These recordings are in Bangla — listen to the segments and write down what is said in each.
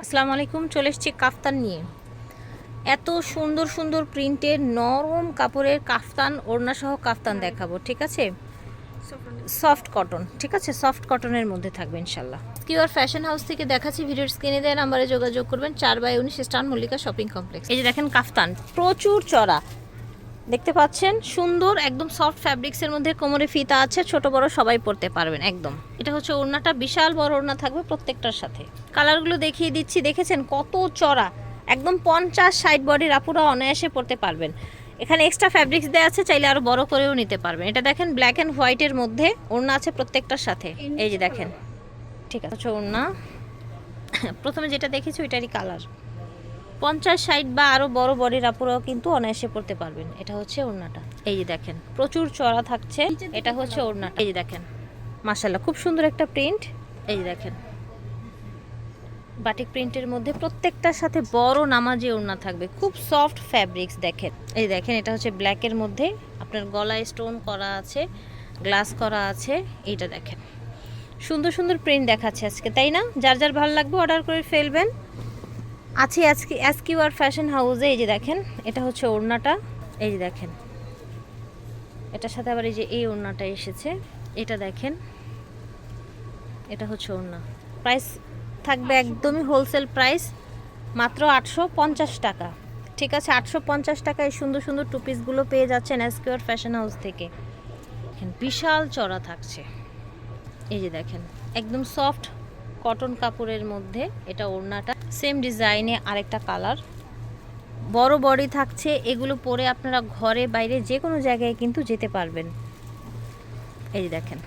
আসসালামু আলাইকুম চলে এসেছি কাফতান নিয়ে। এত সুন্দর সুন্দর প্রিন্টের নরম কাপড়ের কাফতান ওড়না সহ কাফতান দেখাবো ঠিক আছে? সফট কটন ঠিক আছে? সফট কটনের মধ্যে থাকবে ইনশাল্লাহ কিউআর ফ্যাশন হাউস থেকে দেখাচ্ছি ভিডিওর স্ক্রিনে দেওয়া নাম্বারে যোগাযোগ করবেন চার বাই উনিশ স্টান মল্লিকা শপিং কমপ্লেক্স এই যে দেখেন কাফতান প্রচুর চড়া। দেখতে পাচ্ছেন? সুন্দর একদম সফট ফ্যাব্রিক্সের মধ্যে কোমরে ফিতা আছে ছোট বড় সবাই পরতে পারবেন একদম। এটা হচ্ছে ওড়নাটা, বিশাল বড় ওড়না থাকবে প্রত্যেকটার সাথে। কালারগুলো দেখিয়ে দিচ্ছি, দেখেছেন কত চড়া। একদম পঞ্চাশ ষাট বডির আপুরা অনায়াসে পড়তে পারবেন। এখানে এক্সট্রা ফ্যাব্রিক্স দেওয়া আছে, চাইলে আরও বড় করেও নিতে পারবেন। এটা দেখেন ব্ল্যাক অ্যান্ড হোয়াইটের মধ্যে ওড়না আছে প্রত্যেকটার সাথে। এই যে দেখেন, ঠিক আছে ওড়না। প্রথমে যেটা দেখেছি ওইটারই কালার পঞ্চাশ ষাট বা আরও বড় বডির আপুরাও কিন্তু অনায়াসে পড়তে পারবেন। এটা হচ্ছে ওড়নাটা। এই যে দেখেন, প্রচুর চড়া থাকছে। এটা হচ্ছে ওড়নাটা। এই যে দেখেন মাসাল্লাহ খুব সুন্দর একটা প্রিন্ট এই দেখেন। বাটিক প্রিন্টের মধ্যে প্রত্যেকটার সাথে বড় নামাজে ওড়না থাকবে। খুব সফট ফ্যাব্রিক্স দেখেন। এই দেখেন, এটা হচ্ছে ব্ল্যাকের মধ্যে আপনার গলায় স্টোন করা আছে গ্লাস করা আছে, এইটা দেখেন। সুন্দর সুন্দর প্রিন্ট দেখাচ্ছে আজকে, তাই না? যার যার ভালো লাগবে অর্ডার করে ফেলবেন। আছি আজকে এসকিউআর ফ্যাশন হাউসে এই যে দেখেন, এটা হচ্ছে ওড়নাটা। এই যে দেখেন। এটার সাথে আবার এই যে এই ওড়নাটা এসেছে। এটা দেখেন। এটা হচ্ছে ওড়না। প্রাইস থাকবে একদমই হোলসেল প্রাইস মাত্র আটশো পঞ্চাশ টাকা। ঠিক আছে আটশো পঞ্চাশ টাকায় সুন্দর সুন্দর টু পিসগুলো পেয়ে যাচ্ছেন এসকিউআর ফ্যাশন হাউস থেকে। বিশাল চড়া থাকছে। এই যে দেখেন একদম সফট কটন কাপড়ের মধ্যে এটা ওড়নাটা। সেম ডিজাইনে আরেকটা কালার বড় বডি থাকছে এগুলো পরে আপনারা ঘরে বাইরে যে কোনো জায়গায় কিন্তু যেতে পারবেন। এই যে দেখেন।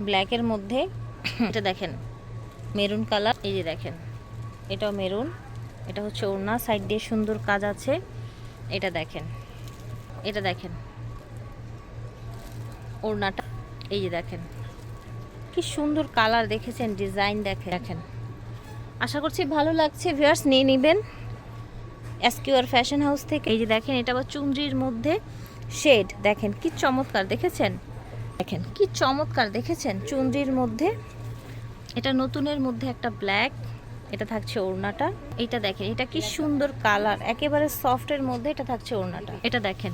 ব্ল্যাকের মধ্যে এটা দেখেন। মেরুন কালার এই যে দেখেন। এটাও মেরুন এটা হচ্ছে ওড়না সাইড দিয়ে সুন্দর কাজ আছে। এটা দেখেন। এটা দেখেন। ওড়নাটা এই যে দেখেন। কি সুন্দর কালার দেখেছেন ডিজাইন দেখে দেখেন। আশা করছি ভালো লাগছে। ভিউয়ার্স নিয়ে নেবেন। এসকিউআর ফ্যাশন হাউস থেকে। এই যে দেখেন এটা আবার চুনরির মধ্যে শেড দেখেন কি চমৎকার দেখেছেন? দেখেন, কি চমৎকার দেখেছেন? চুনরির মধ্যে, এটা নতুনের মধ্যে একটা ব্ল্যাক এটা থাকছে ওড়নাটা। এটা দেখেন, এটা কি সুন্দর কালার একেবারে সফটের মধ্যে এটা থাকছে ওড়নাটা। এটা দেখেন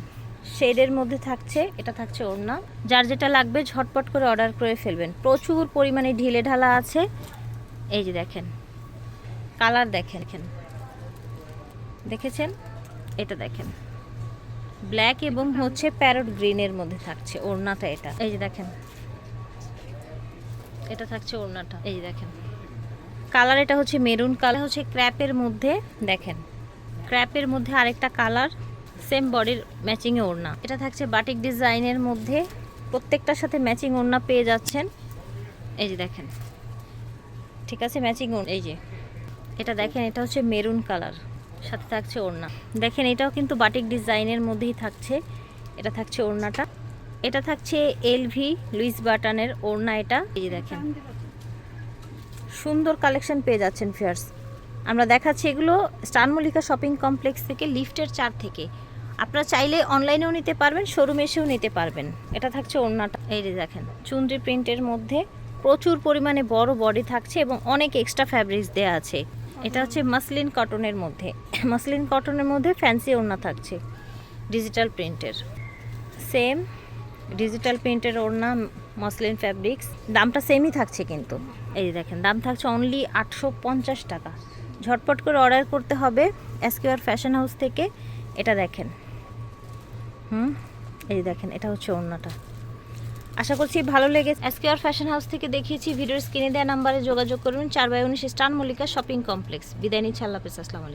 শেডের মধ্যে থাকছে, এটা থাকছে ওড়না। যার যেটা লাগবে ঝটপট করে অর্ডার করে ফেলবেন। প্রচুর পরিমাণে ঢিলে ঢালা আছে। এই যে দেখেন কালার দেখেন দেখেন দেখেছেন? এটা দেখেন। ব্ল্যাক এবং হচ্ছে প্যারট গ্রিনের মধ্যে থাকছে, ওড়নাটা এটা। এই যে দেখেন। এটা থাকছে ওড়নাটা, এই যে দেখেন। কালার এটা হচ্ছে মেরুন কালার হচ্ছে ক্র্যাপের মধ্যে, দেখেন। ক্র্যাপের মধ্যে আরেকটা কালার, সেম বডির ম্যাচিংয়ে ওড়না। এটা থাকছে বাটিক ডিজাইনের মধ্যে, প্রত্যেকটার সাথে ম্যাচিং ওড়না পেয়ে যাচ্ছেন। এই যে দেখেন। ঠিক আছে, ম্যাচিং এই যে। এটা দেখেন, এটা হচ্ছে মেরুন কালার। সাথে থাকছে ওড়না। দেখেন এটাও কিন্তু বাটিক ডিজাইনের মধ্যেই থাকছে। এটা থাকছে ওড়নাটা। এটা থাকছে এলভি লুইস বাটনের ওড়না এটা। এই দেখেন। সুন্দর কালেকশন পেয়ে যাচ্ছেন ফিয়ার্স। আমরা দেখাচ্ছি এগুলো স্টার মল্লিকা শপিং কমপ্লেক্স থেকে, লিফটের চার থেকে। আপনারা চাইলে অনলাইনেও নিতে পারবেন, শোরুমে এসেও নিতে পারবেন। এটা থাকছে ওড়নাটা। এই যে দেখেন, চুনরি প্রিন্টের মধ্যে প্রচুর পরিমাণে বড় বডি থাকছে এবং অনেক এক্সট্রা ফ্যাব্রিক্স দেওয়া আছে। এটা হচ্ছে মাসলিন কটনের মধ্যে। মাসলিন কটনের মধ্যে ফ্যান্সি ওড়না থাকছে ডিজিটাল প্রিন্টের সেম ডিজিটাল প্রিন্টের ওড়না, মসলিন ফ্যাব্রিক্স দামটা সেমই থাকছে কিন্তু। এই দেখেন, দাম থাকছে অনলি আটশো পঞ্চাশ টাকা। ঝটপট করে অর্ডার করতে হবে এসকিউআর ফ্যাশন হাউস থেকে। এটা দেখেন। হুম, এই দেখেন, এটা হচ্ছে ওড়নাটা। আশা করছি ভালো লেগে এসকেআর ফ্যাশন হাউস থেকে দেখিয়েছি, ভিডিওর স্ক্রিনে দেওয়া নাম্বারে যোগাযোগ করুন। চার বাই উনিশ স্টান মল্লিকা শপিং কমপ্লেক্স। বিদায় নিচ্ছে, আল্লাহ আসসালামু আলাইকুম।